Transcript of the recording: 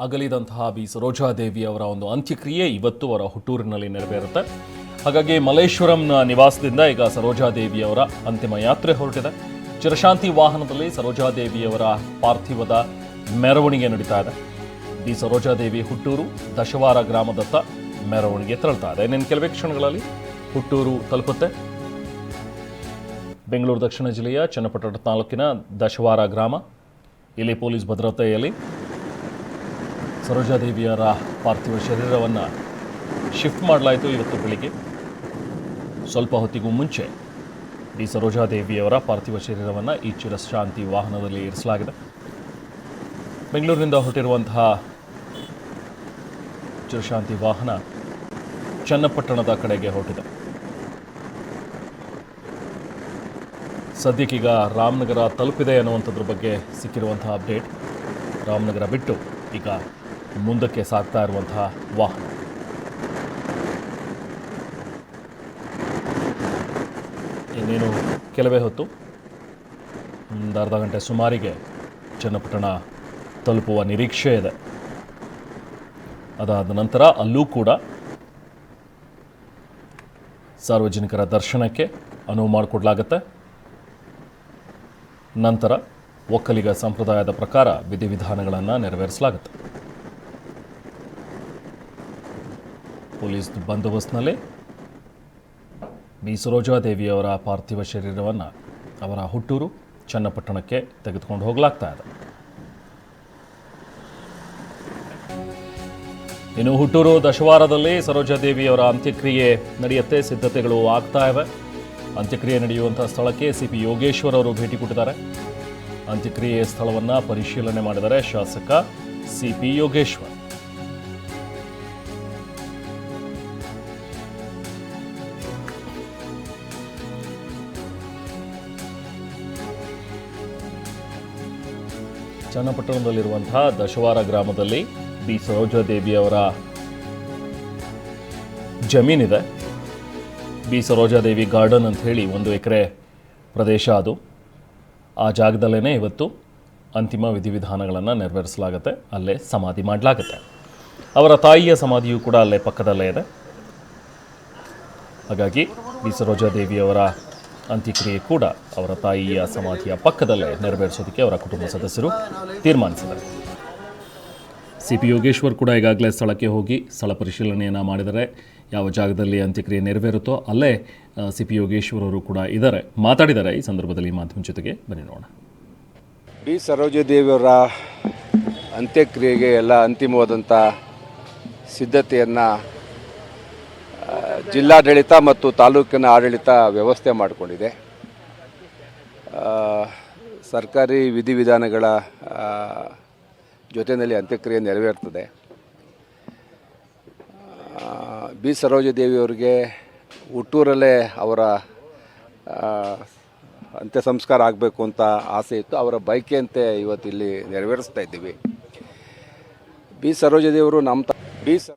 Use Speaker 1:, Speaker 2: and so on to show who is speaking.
Speaker 1: ಅಗಲಿದಂತಹ B Sarojadevi ಅವರ ಒಂದು ಅಂತ್ಯಕ್ರಿಯೆ ಇವತ್ತು ಅವರ ಹುಟ್ಟೂರಿನಲ್ಲಿ ನೆರವೇರುತ್ತೆ. ಹಾಗಾಗಿ ಮಲೇಶ್ವರಂನ ನಿವಾಸದಿಂದ ಈಗ ಸರೋಜಾದೇವಿ ಅವರ ಅಂತಿಮ ಯಾತ್ರೆ ಹೊರಟಿದೆ. ಚಿರಶಾಂತಿ ವಾಹನದಲ್ಲಿ ಸರೋಜಾದೇವಿಯವರ ಪಾರ್ಥಿವದ ಮೆರವಣಿಗೆ ನಡೀತಾ ಇದೆ. ಬಿ ಸರೋಜಾದೇವಿ ಹುಟ್ಟೂರು ದಶವಾರ ಗ್ರಾಮದತ್ತ ಮೆರವಣಿಗೆ ತೆರಳ್ತಾ ಇದೆ. ಇನ್ನೇನು ಕೆಲವೇ ಕ್ಷಣಗಳಲ್ಲಿ ಹುಟ್ಟೂರು ತಲುಪುತ್ತೆ. ಬೆಂಗಳೂರು ದಕ್ಷಿಣ ಜಿಲ್ಲೆಯ ಚನ್ನಪಟ್ಟಣ ತಾಲೂಕಿನ ದಶವಾರ ಗ್ರಾಮ. ಇಲ್ಲಿ ಪೊಲೀಸ್ ಭದ್ರತೆಯಲ್ಲಿ ಸರೋಜಾದೇವಿಯರ ಪಾರ್ಥಿವ ಶರೀರವನ್ನು ಶಿಫ್ಟ್ ಮಾಡಲಾಯಿತು ಇವತ್ತು ಬೆಳಿಗ್ಗೆ. ಸ್ವಲ್ಪ ಹೊತ್ತಿಗೂ ಮುಂಚೆ ಡಿ ಸರೋಜಾದೇವಿಯವರ ಪಾರ್ಥಿವ ಶರೀರವನ್ನು ಈ ಚಿರಶಾಂತಿ ವಾಹನದಲ್ಲಿ ಇರಿಸಲಾಗಿದೆ. ಬೆಂಗಳೂರಿನಿಂದ ಹೊರಟಿರುವಂತಹ ಚಿರಶಾಂತಿ ವಾಹನ ಚನ್ನಪಟ್ಟಣದ ಕಡೆಗೆ ಹೊರಟಿದೆ. ಸದ್ಯಕ್ಕೀಗ ರಾಮನಗರ ತಲುಪಿದೆ ಅನ್ನುವಂಥದ್ರ ಬಗ್ಗೆ ಸಿಕ್ಕಿರುವಂತಹ ಅಪ್ಡೇಟ್. ರಾಮನಗರ ಬಿಟ್ಟು ಈಗ ಮುಂದಕ್ಕೆ ಸಾಗ್ತಾ ಇರುವಂತಹ ವಾಹನ. ಇನ್ನೇನು ಕೆಲವೇ ಹೊತ್ತು, ಒಂದು ಅರ್ಧ ಗಂಟೆ ಸುಮಾರಿಗೆ ಚನ್ನಪಟ್ಟಣ ತಲುಪುವ ನಿರೀಕ್ಷೆ ಇದೆ. ಅದಾದ ನಂತರ ಅಲ್ಲೂ ಕೂಡ ಸಾರ್ವಜನಿಕರ ದರ್ಶನಕ್ಕೆ ಅನುವು ಮಾಡಿಕೊಡ್ಲಾಗತ್ತೆ. ನಂತರ ಒಕ್ಕಲಿಗ ಸಂಪ್ರದಾಯದ ಪ್ರಕಾರ ವಿಧಿವಿಧಾನಗಳನ್ನು ನೆರವೇರಿಸಲಾಗುತ್ತೆ. ಪೊಲೀಸ್ ಬಂದೋಬಸ್ತ್ನಲ್ಲಿ ಬಿ ಸರೋಜಾದೇವಿಯವರ ಪಾರ್ಥಿವ ಶರೀರವನ್ನು ಅವರ ಹುಟ್ಟೂರು ಚನ್ನಪಟ್ಟಣಕ್ಕೆ ತೆಗೆದುಕೊಂಡು ಹೋಗಲಾಗ್ತಾ ಇದೆ. ಇನ್ನು ಹುಟ್ಟೂರು ದಶವಾರದಲ್ಲಿ ಸರೋಜಾದೇವಿಯವರ ಅಂತ್ಯಕ್ರಿಯೆ ನಡೆಯುತ್ತೆ, ಸಿದ್ಧತೆಗಳು ಆಗ್ತಾ ಇವೆ. ಅಂತ್ಯಕ್ರಿಯೆ ನಡೆಯುವಂಥ ಸ್ಥಳಕ್ಕೆ ಸಿ ಪಿ ಯೋಗೇಶ್ವರ್ ಅವರು ಭೇಟಿ ಕೊಟ್ಟಿದ್ದಾರೆ. ಅಂತ್ಯಕ್ರಿಯೆ ಸ್ಥಳವನ್ನು ಪರಿಶೀಲನೆ ಮಾಡಿದರೆ ಶಾಸಕ ಸಿ ಪಿ ಯೋಗೇಶ್ವರ್. ಚನ್ನಪಟ್ಟಣದಲ್ಲಿರುವಂತಹ ದಶವಾರ ಗ್ರಾಮದಲ್ಲಿ ಬಿ ಸರೋಜಾದೇವಿಯವರ ಜಮೀನಿದೆ. ಬಿ ಸರೋಜಾದೇವಿ ಗಾರ್ಡನ್ ಅಂತ ಹೇಳಿ ಒಂದು ಎಕರೆ ಪ್ರದೇಶ ಅದು. ಆ ಜಾಗದಲ್ಲೇ ಇವತ್ತು ಅಂತಿಮ ವಿಧಿವಿಧಾನಗಳನ್ನು ನೆರವೇರಿಸಲಾಗುತ್ತೆ. ಅಲ್ಲೇ ಸಮಾಧಿ ಮಾಡಲಾಗುತ್ತೆ. ಅವರ ತಾಯಿಯ ಸಮಾಧಿಯು ಕೂಡ ಅಲ್ಲೇ ಪಕ್ಕದಲ್ಲೇ ಇದೆ. ಹಾಗಾಗಿ ಬಿ ಸರೋಜಾದೇವಿಯವರ ಅಂತ್ಯಕ್ರಿಯೆ ಕೂಡ ಅವರ ತಾಯಿಯ ಸಮಾಧಿಯ ಪಕ್ಕದಲ್ಲೇ ನೆರವೇರಿಸೋದಕ್ಕೆ ಅವರ ಕುಟುಂಬ ಸದಸ್ಯರು ತೀರ್ಮಾನಿಸಿದ್ದಾರೆ ಸಿ ಪಿ ಯೋಗೇಶ್ವರ್ ಕೂಡ ಈಗಾಗಲೇ ಸ್ಥಳಕ್ಕೆ ಹೋಗಿ ಸ್ಥಳ ಪರಿಶೀಲನೆಯನ್ನು ಮಾಡಿದರೆ ಯಾವ ಜಾಗದಲ್ಲಿ ಅಂತ್ಯಕ್ರಿಯೆ ನೆರವೇರುತ್ತೋ ಅಲ್ಲೇ ಸಿ ಪಿ ಯೋಗೇಶ್ವರ್ ಅವರು ಕೂಡ ಇದ್ದಾರೆ. ಮಾತಾಡಿದ್ದಾರೆ ಈ ಸಂದರ್ಭದಲ್ಲಿ ಮಾಧ್ಯಮ ಜೊತೆಗೆ ಬನ್ನಿ ನೋಡೋಣ.
Speaker 2: ಬಿ ಸರೋಜದೇವಿಯವರ ಅಂತ್ಯಕ್ರಿಯೆಗೆ ಎಲ್ಲ ಅಂತಿಮವಾದಂಥ ಸಿದ್ಧತೆಯನ್ನು ಜಿಲ್ಲಾಡಳಿತ ಮತ್ತು ತಾಲೂಕಿನ ಆಡಳಿತ ವ್ಯವಸ್ಥೆ ಮಾಡಿಕೊಂಡಿದೆ. ಸರ್ಕಾರಿ ವಿಧಿವಿಧಾನಗಳ ಜೊತೆಯಲ್ಲಿ ಅಂತ್ಯಕ್ರಿಯೆ ನೆರವೇರ್ತದೆ. ಬಿ ಸರೋಜದೇವಿಯವರಿಗೆ ಹುಟ್ಟೂರಲ್ಲೇ ಅವರ ಅಂತ್ಯ ಸಂಸ್ಕಾರ ಆಗಬೇಕು ಅಂತ ಆಸೆ ಇತ್ತು. ಅವರ ಬೈಕೆಯಂತೆ ಇವತ್ತು ಇಲ್ಲಿ ನೆರವೇರಿಸ್ತಾ ಇದ್ದೀವಿ. ಬಿ ಸರೋಜದೇವರು ನಮ್ಮ ತ, ಬಿ ಸ